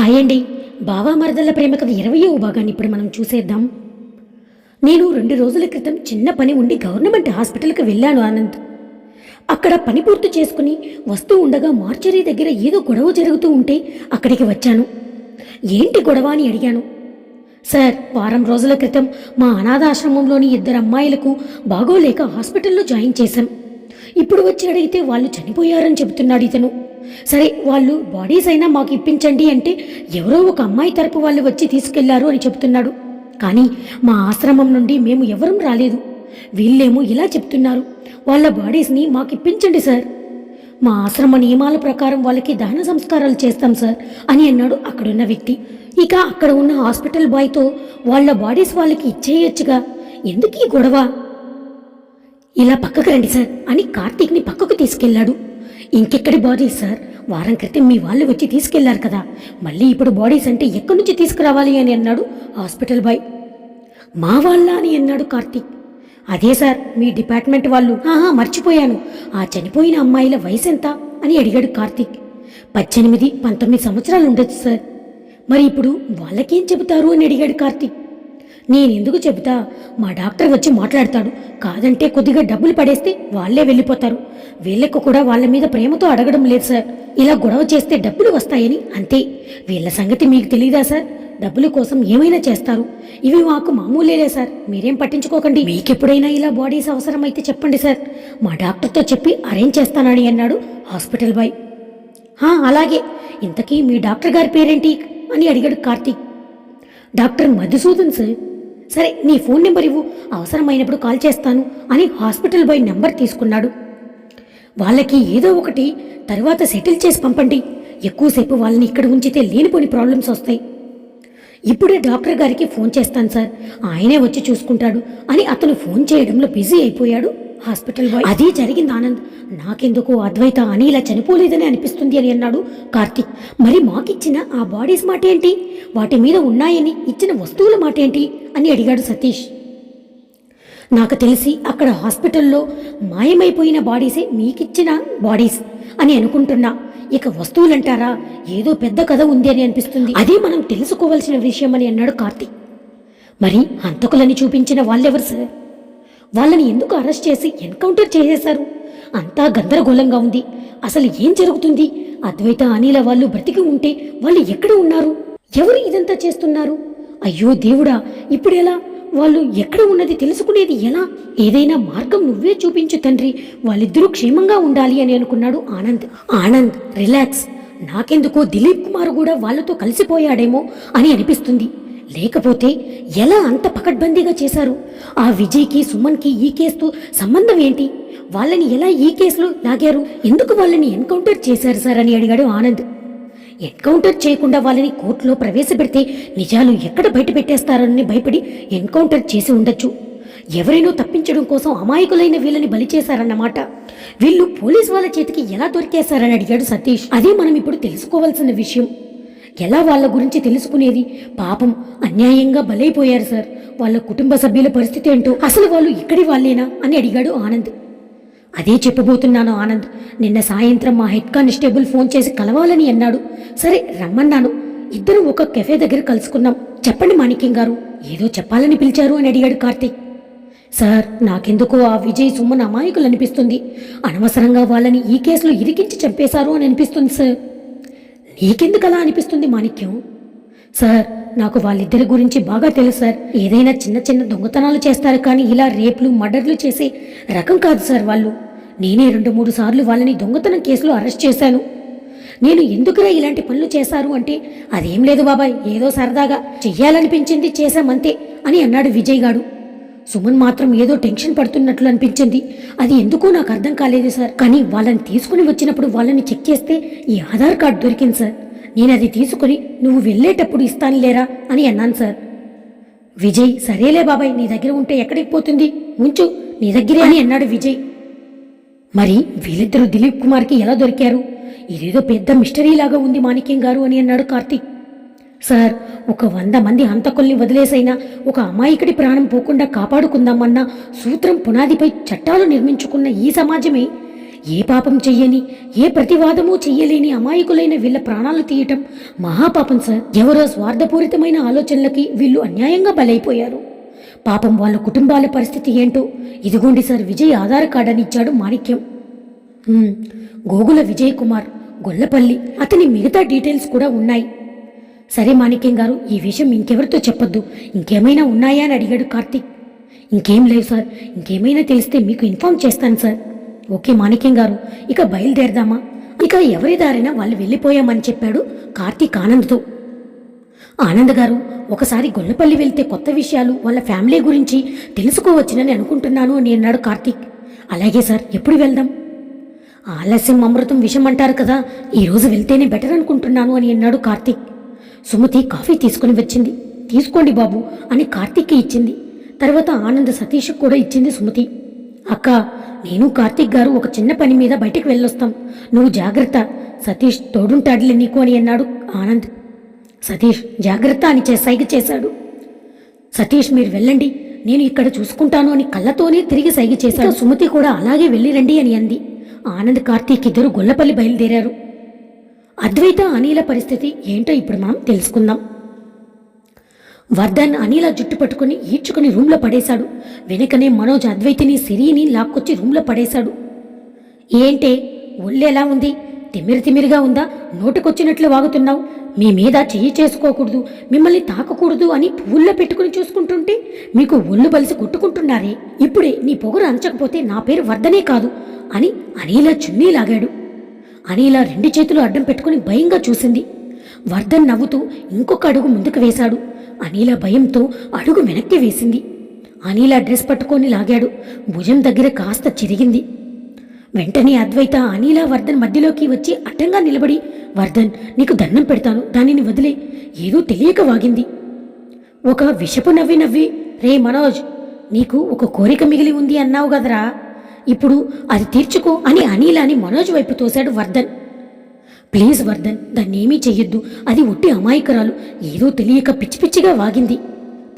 Hi అండి. బావా మరదళ్ళ ప్రేమ కథ ఇరవయో భాగాన్ని ఇప్పుడు మనం చూసేద్దాం. నేను రెండు రోజుల క్రితం చిన్న పని ఉండి గవర్నమెంట్ హాస్పిటల్కి వెళ్ళాను ఆనంద్. అక్కడ పని పూర్తి చేసుకుని వస్తూ ఉండగా మార్చరీ దగ్గర ఏదో గొడవ జరుగుతూ ఉంటే అక్కడికి వచ్చాను. ఏంటి గొడవ అని అడిగాను. సార్ వారం రోజుల క్రితం మా అనాథాశ్రమంలోని ఇద్దరు అమ్మాయిలకు బాగోలేక హాస్పిటల్లో జాయిన్ చేశాం. ఇప్పుడు వచ్చి అడిగితే వాళ్ళు చనిపోయారని చెబుతున్నాడు ఇతను. సరే వాళ్ళు బాడీస్ అయినా మాకు ఇప్పించండి అంటే ఎవరో ఒక అమ్మాయి తరపు వాళ్ళు వచ్చి తీసుకెళ్ళారు అని చెప్తున్నాడు. కానీ మా ఆశ్రమం నుండి మేము ఎవరం రాలేదు. వీళ్ళేమో ఇలా చెప్తున్నారు. వాళ్ళ బాడీస్ని మాకు ఇప్పించండి సార్. మా ఆశ్రమ నియమాల ప్రకారం వాళ్ళకి దహన సంస్కారాలు చేస్తాం సార్ అని అన్నాడు అక్కడున్న వ్యక్తి. ఇక అక్కడ ఉన్న హాస్పిటల్ బాయ్తో వాళ్ళ బాడీస్ వాళ్ళకి ఇచ్చేయొచ్చుగా. ఎందుకు ఈ గొడవ? ఇలా పక్కకు రండి సార్ అని కార్తీక్ని పక్కకు తీసుకెళ్ళాడు. ఇంకెక్కడి బాడీ సార్ వారం క్రితం మీ వాళ్ళు వచ్చి తీసుకెళ్ళారు కదా. మళ్ళీ ఇప్పుడు బాడీస్ అంటే ఎక్కడి నుంచి తీసుకురావాలి అని అన్నాడు హాస్పిటల్ బాయ్ మా వాళ్ళ అని అన్నాడు కార్తీక్. అదే సార్ మీ డిపార్ట్మెంట్ వాళ్ళు. ఆహా మర్చిపోయాను. ఆ చనిపోయిన అమ్మాయిల వయసు ఎంత అని అడిగాడు కార్తీక్. పద్దెనిమిది పంతొమ్మిది సంవత్సరాలు ఉండొచ్చు సార్ మరి ఇప్పుడు వాళ్ళకేం చెబుతారు అని అడిగాడు కార్తీక్. నేనెందుకు చెబుతా? మా డాక్టర్ వచ్చి మాట్లాడతాడు. కాదంటే కొద్దిగా డబ్బులు పడేస్తే వాళ్ళే వెళ్ళిపోతారు. వీళ్ళకు కూడా వాళ్ళ మీద ప్రేమతో అడగడం లేదు సార్. ఇలా గొడవ చేస్తే డబ్బులు వస్తాయని అంతే. వీళ్ళ సంగతి మీకు తెలియదా సార్? డబ్బుల కోసం ఏమైనా చేస్తారు? ఇవి మాకు మామూలేలే సార్. మీరేం పట్టించుకోకండి. మీకెప్పుడైనా ఇలా బాడీస్ అవసరమైతే చెప్పండి సార్. మా డాక్టర్తో చెప్పి అరేంజ్ చేస్తానని అన్నాడు హాస్పిటల్ బాయ్. అలాగే. ఇంతకీ మీ డాక్టర్ గారి పేరేంటి? అని అడిగాడు కార్తీక్. Doctor Madhusudan sir. సరే నీ ఫోన్ నెంబర్ ఇవ్వు. అవసరమైనప్పుడు కాల్ చేస్తాను అని హాస్పిటల్ బాయ్ నెంబర్ తీసుకున్నాడు. వాళ్ళకి ఏదో ఒకటి తర్వాత సెటిల్ చేసి పంపండి. ఎక్కువసేపు వాళ్ళని ఇక్కడ ఉంచితే లేనిపోని ప్రాబ్లమ్స్ వస్తాయి. ఇప్పుడే డాక్టర్ గారికి ఫోన్ చేస్తాను సార్. ఆయనే వచ్చి చూసుకుంటాడు అని అతను ఫోన్ చేయడంలో బిజీ అయిపోయాడు. Hospital boy. అది జరిగింది ఆనంద్. నాకెందుకు అద్వైత అని ఇలా చనిపోలేదని అనిపిస్తుంది అని అన్నాడు కార్తిక్. మరి మాకిచ్చిన ఆ బాడీస్ మాట ఏంటి వాటి మీద ఉన్నాయని ఇచ్చిన వస్తువుల మాట ఏంటి అని అడిగాడు సతీష్. నాకు తెలిసి అక్కడ హాస్పిటల్లో మాయమైపోయిన బాడీసే మీకిచ్చిన బాడీస్ అని అనుకుంటున్నా. ఇక వస్తువులంటారా? ఏదో పెద్ద కథ ఉంది అని అనిపిస్తుంది. అదే మనం తెలుసుకోవాల్సిన విషయం అని అన్నాడు కార్తీక్. మరి హంతకులని చూపించిన వాళ్ళెవరు సార్? వాళ్ళని ఎందుకు అరెస్ట్ చేసి ఎన్కౌంటర్ చేసేశారు? అంతా గందరగోళంగా ఉంది. అసలు ఏం జరుగుతుంది? అద్వైత అనిల వాళ్ళు బ్రతికి ఉంటే వాళ్ళు ఎక్కడ ఉన్నారు? ఎవరు ఇదంతా చేస్తున్నారు? అయ్యో దేవుడా ఇప్పుడెలా వాళ్ళు ఎక్కడ ఉన్నది తెలుసుకునేది ఎలా? ఏదైనా మార్గం నువ్వే చూపించు తండ్రి. వాళ్ళిద్దరూ క్షేమంగా ఉండాలి అని అనుకున్నాడు ఆనంద్. ఆనంద్ రిలాక్స్. నాకెందుకో దిలీప్ కుమార్ కూడా వాళ్ళతో కలిసిపోయాడేమో అని అనిపిస్తుంది. లేకపోతే ఎలా అంత పకడ్బందీగా చేశారు? ఆ విజయ్కి సుమన్కి ఈ కేసుతో సంబంధం ఏంటి? వాళ్ళని ఎలా ఈ కేసులో లాగారు? ఎందుకు వాళ్ళని ఎన్కౌంటర్ చేశారు సార్ అని అడిగాడు ఆనంద్. ఎన్కౌంటర్ చేయకుండా వాళ్ళని కోర్టులో ప్రవేశపెడితే నిజాలు ఎక్కడ బయట పెట్టేస్తారని భయపడి ఎన్కౌంటర్ చేసి ఉండొచ్చు. ఎవరినో తప్పించడం కోసం అమాయకులైన వీళ్ళని బలి చేశారన్నమాట. వీళ్ళు పోలీస్ వాళ్ళ చేతికి ఎలా దొరికేశారని అడిగాడు సతీష్. అదే మనం ఇప్పుడు తెలుసుకోవాల్సిన విషయం. ఎలా వాళ్ళ గురించి తెలుసుకునేది? పాపం అన్యాయంగా బలైపోయారు సార్. వాళ్ళ కుటుంబ సభ్యుల పరిస్థితి ఏంటో అసలు వాళ్ళు ఇక్కడి వాళ్ళేనా అని అడిగాడు ఆనంద్. అదే చెప్పబోతున్నాను ఆనంద్. నిన్న సాయంత్రం మా హెడ్ కానిస్టేబుల్ ఫోన్ చేసి కలవాలని అన్నాడు. సరే రమ్మన్నాను. ఇద్దరు ఒక కెఫే దగ్గర కలుసుకున్నాం. చెప్పండి మాణిక్యం గారు. ఏదో చెప్పాలని పిలిచారు అని అడిగాడు కార్తీక్. సార్ నాకెందుకో ఆ విజయ్ సుమ్మన్ అమాయకులు అనిపిస్తుంది అనవసరంగా వాళ్ళని ఈ కేసులో ఇరికించి చంపేశారు అని అనిపిస్తుంది సార్. నీకెందుకు అలా అనిపిస్తుంది మాణిక్యం? సార్ నాకు వాళ్ళిద్దరి గురించి బాగా తెలుసు సార్. ఏదైనా చిన్న చిన్న దొంగతనాలు చేస్తారు కానీ ఇలా రేపులు మర్డర్లు చేసే రకం కాదు సార్ వాళ్ళు. నేనే రెండు మూడు సార్లు వాళ్ళని దొంగతనం కేసులో అరెస్ట్ చేశాను. నేను ఎందుకురా ఇలాంటి పనులు చేశారు అంటే అదేం లేదు బాబాయ్ ఏదో సరదాగా చెయ్యాలనిపించింది చేశామంతే అని అన్నాడు విజయ్ గాడు సుమన్ మాత్రం ఏదో టెన్షన్ పడుతున్నట్లు అనిపించింది. అది ఎందుకో నాకు అర్థం కాలేదు సార్. కానీ వాళ్ళని తీసుకుని వచ్చినప్పుడు వాళ్ళని చెక్ చేస్తే ఈ ఆధార్ కార్డు దొరికింది సార్. నేను అది తీసుకుని నువ్వు వెళ్ళేటప్పుడు ఇస్తాను లేరా అని అన్నాను సార్. విజయ్ సరేలే బాబాయ్ నీ దగ్గర ఉంటే ఎక్కడికి పోతుంది? ఉంచు నీ దగ్గరే అని అన్నాడు విజయ్. మరి వీళ్ళిద్దరూ దిలీప్ కుమార్కి ఎలా దొరికారు? ఇదేదో పెద్ద మిస్టరీ లాగా ఉంది మాణిక్యం గారు అని అన్నాడు కార్తీక్. సార్ ఒక వంద మంది హంతకుల్ని వదిలేసైనా ఒక అమాయకుడి ప్రాణం పోకుండా కాపాడుకుందామన్న సూత్రం పునాదిపై చట్టాలు నిర్మించుకున్న ఈ సమాజమే ఏ పాపం చెయ్యని ఏ ప్రతివాదమూ చెయ్యలేని అమాయకులైన వీళ్ళ ప్రాణాలు తీయటం మహాపాపం సార్. ఎవరో స్వార్థపూరితమైన ఆలోచనలకి వీళ్ళు అన్యాయంగా బలైపోయారు. పాపం వాళ్ళ కుటుంబాల పరిస్థితి ఏంటో ఇదిగోండి సార్ విజయ్ ఆధార్ కార్డు అని ఇచ్చాడు మాణిక్యం. గోగుల విజయ్ కుమార్ గొల్లపల్లి అతని మిగతా డీటెయిల్స్ కూడా ఉన్నాయి. సరే మాణిక్యం గారు ఈ విషయం ఇంకెవరితో చెప్పొద్దు. ఇంకేమైనా ఉన్నాయా అని అడిగాడు కార్తీక్. ఇంకేం లేవు సార్. ఇంకేమైనా తెలిస్తే మీకు ఇన్ఫార్మ్ చేస్తాను సార్. ఓకే మాణిక్యం గారు ఇక బయలుదేరదామా? ఇక ఎవరి దారిన వాళ్ళు వెళ్ళిపోయామని చెప్పాడు కార్తీక్ ఆనంద్తో. ఆనంద్ గారు ఒకసారి గొల్లపల్లి వెళ్తే కొత్త విషయాలు వాళ్ళ ఫ్యామిలీ గురించి తెలుసుకోవచ్చునని అనుకుంటున్నాను అని అన్నాడు కార్తీక్. అలాగే సార్ ఎప్పుడు వెళ్దాం? ఆలస్యం అమృతం విషం అంటారు కదా ఈరోజు వెళ్తేనే బెటర్ అనుకుంటున్నాను అని అన్నాడు కార్తీక్. సుమతి కాఫీ తీసుకుని వచ్చింది. తీసుకోండి బాబు అని కార్తీక్కి ఇచ్చింది. తర్వాత ఆనంద్ సతీష్కు కూడా ఇచ్చింది సుమతి. అక్క నేను కార్తీక్ గారు ఒక చిన్న పని మీద బయటికి వెళ్ళొస్తాం. నువ్వు జాగ్రత్త. సతీష్ తోడుంటాడులే నీకు అని అన్నాడు ఆనంద్. సతీష్ జాగ్రత్త అని సైగ చేశాడు. సతీష్ మీరు వెళ్ళండి. నేను ఇక్కడ చూసుకుంటాను అని కళ్ళతోనే తిరిగి సైగ చేశాడు. సుమతి కూడా అలాగే వెళ్ళిరండి అని అంది. ఆనంద్ కార్తీక్ ఇద్దరు గొల్లపల్లి బయలుదేరారు. అద్వైత అనిల పరిస్థితి ఏంటో ఇప్పుడు మనం తెలుసుకుందాం. వర్ధన్ అనిల జుట్టు పట్టుకుని ఈడ్చుకుని రూమ్లో పడేశాడు. వెనుకనే మనోజ్ అద్వైతిని సిరిని లాక్కొచ్చి రూమ్లో పడేశాడు. ఏంటే ఒళ్ళు ఎలా ఉంది? తిమిరి తిమిరిగా ఉందా? నోటికొచ్చినట్లు వాగుతున్నావు. మీ మీద చెయ్యి చేసుకోకూడదు మిమ్మల్ని తాకకూడదు అని పువ్వుల్లో పెట్టుకుని చూసుకుంటుంటే మీకు ఒళ్ళు బలిసి కొట్టుకుంటున్నారే. ఇప్పుడే నీ పొగరు అంచకపోతే నా పేరు వర్ధనే కాదు అని అనిల చున్నీ లాగాడు అనిల రెండు చేతులు అడ్డం పెట్టుకుని భయంగా చూసింది. వర్ధన్ నవ్వుతూ ఇంకొక అడుగు ముందుకు వేశాడు అనిల భయంతో అడుగు వెనక్కి వేసింది. అనిల డ్రెస్ పట్టుకొని లాగాడు. భుజం దగ్గర కాస్త చిరిగింది. వెంటనే అద్వైత అనిల వర్ధన్ మధ్యలోకి వచ్చి అడ్డంగా నిలబడి వర్ధన్ నీకు దండం పెడతాను. దానిని వదిలే. ఏదో తెలియక వాగింది. ఒక విషపు నవ్వి నవ్వి రే మనోజ్ నీకు ఒక కోరిక మిగిలి ఉంది అన్నావు కదరా. ఇప్పుడు అది తీర్చుకో అని అనిలాని మనోజ్ వైపు తోశాడు వర్ధన్. ప్లీజ్ వర్ధన్ దాన్ని ఏమీ చెయ్యొద్దు. అది ఒట్టి అమాయకురాలు. ఏదో తెలియక పిచ్చి పిచ్చిగా వాగింది.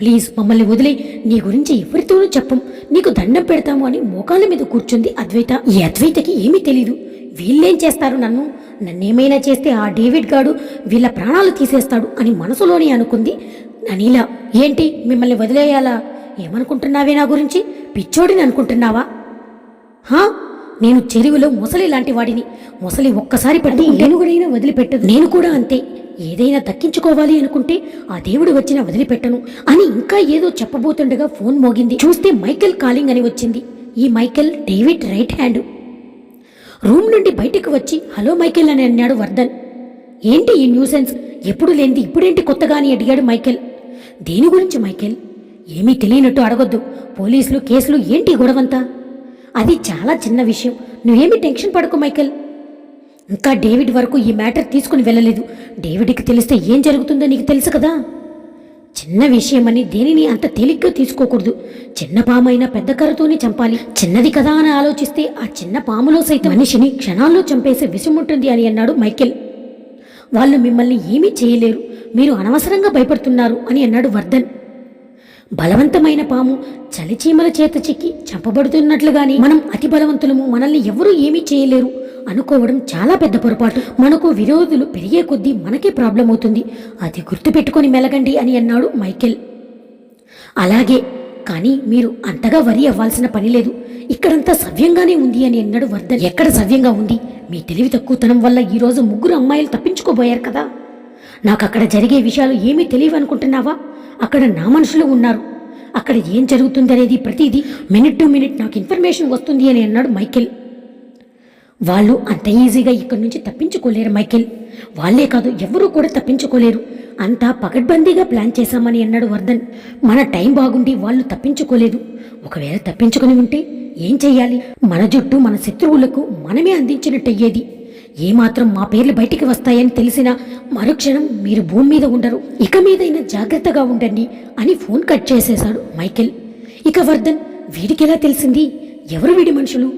ప్లీజ్ మమ్మల్ని వదిలే. నీ గురించి ఎవరితోనూ చెప్పం. నీకు దండం పెడతాము అని మోకాళ్ళ మీద కూర్చుంది అద్వైత. ఈ అద్వైతకి ఏమీ తెలీదు. వీళ్ళేం చేస్తారు నన్ను? నన్నేమైనా చేస్తే ఆ డేవిడ్ గాడు వీళ్ళ ప్రాణాలు తీసేస్తాడు అని మనసులోనే అనుకుంది ననీల. ఏంటి? మిమ్మల్ని వదిలేయాలా? ఏమనుకుంటున్నావే నా గురించి? పిచ్చోడిని అనుకుంటున్నావా? నేను చెరువులో ముసలి లాంటి వాడిని. ముసలి ఒక్కసారి పడి ఏనుగుడైనా వదిలిపెట్టదు. నేను కూడా అంతే. ఏదైనా దక్కించుకోవాలి అనుకుంటే ఆ దేవుడు వచ్చినా వదిలిపెట్టను అని ఇంకా ఏదో చెప్పబోతుండగా ఫోన్ మోగింది. చూస్తే మైకెల్ కాలింగ్ అని వచ్చింది. ఈ Michael David right hand. Room నుండి బయటకు వచ్చి హలో మైకెల్ అని అన్నాడు వర్ధన్. ఏంటి ఈ న్యూసెన్స్? ఎప్పుడు లేనిది ఇప్పుడేంటి కొత్తగా అని అడిగాడు మైకెల్. దేని గురించి మైకెల్? ఏమీ తెలియనట్టు అడగొద్దు. పోలీసులు కేసులు ఏంటి గొడవంతా? అది చాలా చిన్న విషయం. నువ్వేమీ టెన్షన్ పడకు మైకెల్. ఇంకా డేవిడ్ వరకు ఈ మ్యాటర్ తీసుకుని వెళ్ళలేదు. డేవిడ్కి తెలిస్తే ఏం జరుగుతుందో నీకు తెలుసు కదా? చిన్న విషయమని దేనిని అంత తేలిగ్గా తీసుకోకూడదు. చిన్న పామైనా పెద్ద కర్రతోనే చంపాలి. చిన్నది కదా అని ఆలోచిస్తే ఆ చిన్న పాములో సైతం మనిషిని క్షణాల్లో చంపేసే విషముంటుంది అని అన్నాడు మైకెల్. వాళ్ళు మిమ్మల్ని ఏమీ చేయలేరు. మీరు అనవసరంగా భయపడుతున్నారు అని అన్నాడు వర్ధన్. బలవంతమైన పాము చలిచీమల చేత చిక్కి చంపబడుతున్నట్లుగాని మనం అతి బలవంతులము మనల్ని ఎవరూ ఏమీ చేయలేరు అనుకోవడం చాలా పెద్ద పొరపాటు. మనకు విరోధులు పెరిగే కొద్దీ మనకే ప్రాబ్లం అవుతుంది. అది గుర్తుపెట్టుకొని మెలగండి అని అన్నాడు మైకెల్. అలాగే కానీ మీరు అంతగా వరి అవ్వాల్సిన పని లేదు. ఇక్కడంతా సవ్యంగానే ఉంది అని అన్నాడు వర్ధన్. ఎక్కడ సవ్యంగా ఉంది? మీ తెలివి తక్కువతనం వల్ల ఈరోజు ముగ్గురు అమ్మాయిలు తప్పించుకోబోయారు కదా. నాకు అక్కడ జరిగే విషయాలు ఏమీ తెలియవు అనుకుంటున్నావా అక్కడ నా మనుషులు ఉన్నారు. అక్కడ ఏం జరుగుతుందనేది ప్రతిదీ మినిట్ టు మినిట్ నాకు ఇన్ఫర్మేషన్ వస్తుంది అని అన్నాడు మైకెల్. వాళ్ళు అంత ఈజీగా ఇక్కడి నుంచి తప్పించుకోలేరు మైకేల్. వాళ్ళే కాదు ఎవరూ కూడా తప్పించుకోలేరు. అంతా పకడ్బందీగా ప్లాన్ చేశామని అన్నాడు వర్ధన్. మన టైం బాగుండి వాళ్ళు తప్పించుకోలేదు. ఒకవేళ తప్పించుకుని ఉంటే ఏం చెయ్యాలి? మన జుట్టు మన శత్రువులకు మనమే అందించినట్టయ్యేది. ఏమాత్రం మా పేర్లు బయటికి వస్తాయని తెలిసినా మరుక్షణం మీరు భూమి మీద ఉండరు. ఇక మీదైనా జాగ్రత్తగా ఉండండి అని ఫోన్ కట్ చేసేశాడు మైకెల్. ఇక వర్ధన్ వీడికెలా తెలిసింది? ఎవరు వీడి మనుషులు?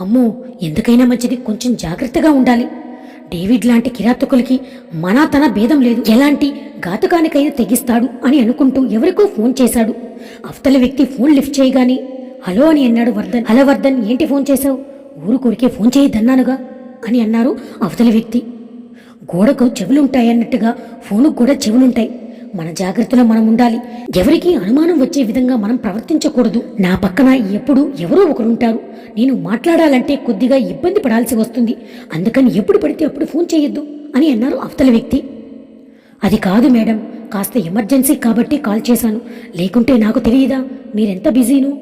అమ్మో ఎందుకైనా మంచిది కొంచెం జాగ్రత్తగా ఉండాలి. డేవిడ్ లాంటి కిరాతకులకి మనా తన భేదం లేదు. ఎలాంటి ఘాతుకానికైనా తెగిస్తాడు అని అనుకుంటూ ఎవరికో ఫోన్ చేశాడు. అవతల వ్యక్తి ఫోన్ లిఫ్ట్ చేయగానే హలో అని అన్నాడు వర్ధన్. హలో వర్ధన్ ఏంటి ఫోన్ చేశావు? ఊరు కొరికే ఫోన్ చేయొద్దన్నానుగా. అని అన్నారు అవతలి వ్యక్తి. గోడకు చెవులుంటాయన్నట్టుగా ఫోనుకు కూడా చెవులుంటాయి. మన జాగ్రత్తలో మనం ఉండాలి. ఎవరికి అనుమానం వచ్చే విధంగా మనం ప్రవర్తించకూడదు. నా పక్కన ఎప్పుడు ఎవరో ఒకరుంటారు. నేను మాట్లాడాలంటే కొద్దిగా ఇబ్బంది పడాల్సి వస్తుంది. అందుకని ఎప్పుడు పడితే అప్పుడు ఫోన్ చేయొద్దు అని అన్నారు అవతల వ్యక్తి. అది కాదు మేడం కాస్త ఎమర్జెన్సీ కాబట్టి కాల్ చేశాను. లేకుంటే నాకు తెలియదా? మీరెంత బిజీను?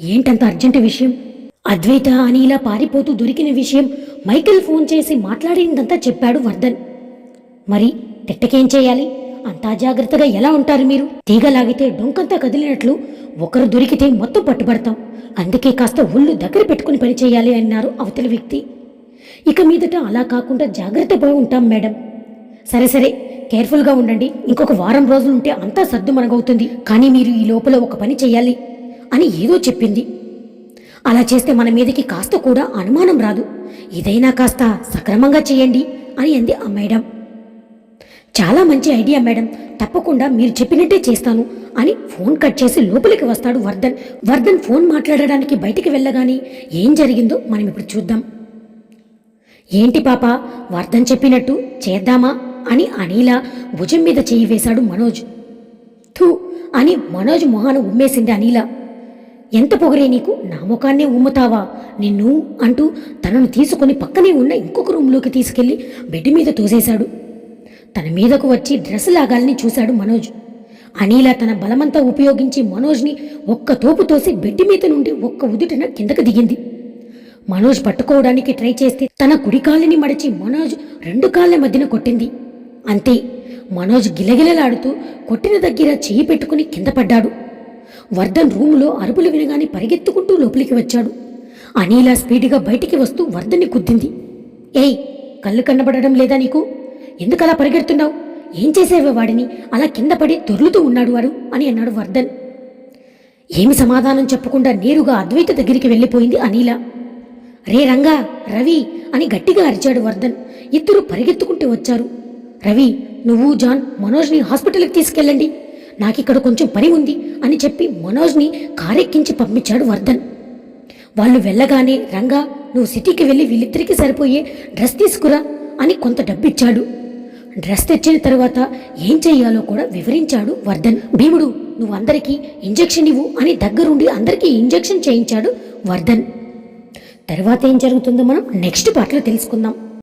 ఏంటంత అర్జెంటు విషయం? అద్వైత అని ఇలా పారిపోతూ దొరికిన విషయం మైకేల్ ఫోన్ చేసి మాట్లాడిందంతా చెప్పాడు వర్ధన్. మరి తిట్టకేం చేయాలి? అంతా జాగ్రత్తగా ఎలా ఉంటారు మీరు? తీగలాగితే డొంకంతా కదిలినట్లు ఒకరు దొరికితే మొత్తం పట్టుబడతాం. అందుకే కాస్త ఒళ్ళు దగ్గర పెట్టుకుని పని చేయాలి అన్నారు అవతలి వ్యక్తి. ఇక మీదట అలా కాకుండా జాగ్రత్తగా ఉంటాం మేడం. సరే సరే కేర్ఫుల్గా ఉండండి. ఇంకొక వారం రోజులు ఉంటే అంతా సర్దు మనగవుతుంది కానీ మీరు ఈ లోపల ఒక పని చేయాలి అని ఏదో చెప్పింది. అలా చేస్తే మన మీదకి కాస్త కూడా అనుమానం రాదు. ఇదైనా కాస్త సక్రమంగా చేయండి అని అంది ఆ మేడం. చాలా మంచి ఐడియా మేడం. తప్పకుండా మీరు చెప్పినట్టే చేస్తాను అని ఫోన్ కట్ చేసి లోపలికి వస్తాడు వర్ధన్. వర్ధన్ ఫోన్ మాట్లాడడానికి బయటికి వెళ్ళగానే ఏం జరిగిందో మనం ఇప్పుడు చూద్దాం. ఏంటి పాప వర్ధన్ చెప్పినట్టు చేద్దామా అని అనీల భుజం మీద చేయి వేశాడు మనోజ్. థూ అని మనోజ్ మొహాన ఉమ్మేసింది అనిల. ఎంత పొగరే నీకు? నా ముఖాన్నే ఉమ్ముతావా? నిన్ను అంటూ తనను తీసుకొని పక్కనే ఉన్న ఇంకొక రూమ్లోకి తీసుకెళ్ళి బెడ్ మీద తోసేశాడు. తన మీదకు వచ్చి డ్రెస్ లాగాలని చూశాడు మనోజ్. అనీల తన బలమంతా ఉపయోగించి మనోజ్ని ఒక్క తోపు తోసి బెడ్ మీద నుండి ఒక్క ఉదుటిన కిందకు దిగింది. మనోజ్ పట్టుకోవడానికి ట్రై చేస్తే తన కుడి మడిచి మనోజ్ రెండు కాళ్ళ మధ్యన కొట్టింది. అంతే మనోజ్ గిలగిలలాడుతూ కొట్టిన దగ్గర చేయి పెట్టుకుని కింద పడ్డాడు. వర్ధన్ రూములో అరుపులు వినగానే పరిగెత్తుకుంటూ లోపలికి వచ్చాడు. అనిలా స్పీడ్గా బయటికి వస్తూ వర్ధన్ని కుద్దింది. ఏయ్ కళ్ళు కన్నబడడం లేదా నీకు? ఎందుకలా పరిగెడుతున్నావు? ఏం చేసేవే వాడిని? అలా కింద పడి దొర్లుతూ ఉన్నాడు వాడు అని అన్నాడు వర్ధన్. ఏమి సమాధానం చెప్పకుండా నేరుగా అద్వైత దగ్గరికి వెళ్ళిపోయింది అనిల. రే రంగా రవి అని గట్టిగా అరిచాడు వర్ధన్. ఇద్దరు పరిగెత్తుకుంటూ వచ్చారు. రవి నువ్వు జాన్ మనోజ్ని హాస్పిటల్కి తీసుకెళ్ళండి. నాకిక్కడ కొంచెం పని ఉంది అని చెప్పి మనోజ్ని కారెక్కించి పంపించాడు వర్ధన్. వాళ్ళు వెళ్ళగానే రంగా నువ్వు సిటీకి వెళ్ళి వీళ్ళిద్దరికీ సరిపోయే డ్రెస్ తీసుకురా అని కొంత డబ్బిచ్చాడు. డ్రెస్ తెచ్చిన తర్వాత ఏం చెయ్యాలో కూడా వివరించాడు వర్ధన్. భీముడు నువ్వు అందరికీ ఇంజెక్షన్ ఇవ్వు అని దగ్గరుండి అందరికీ ఇంజెక్షన్ చేయించాడు వర్ధన్. తర్వాత ఏం జరుగుతుందో మనం నెక్స్ట్ పాటలో తెలుసుకుందాం.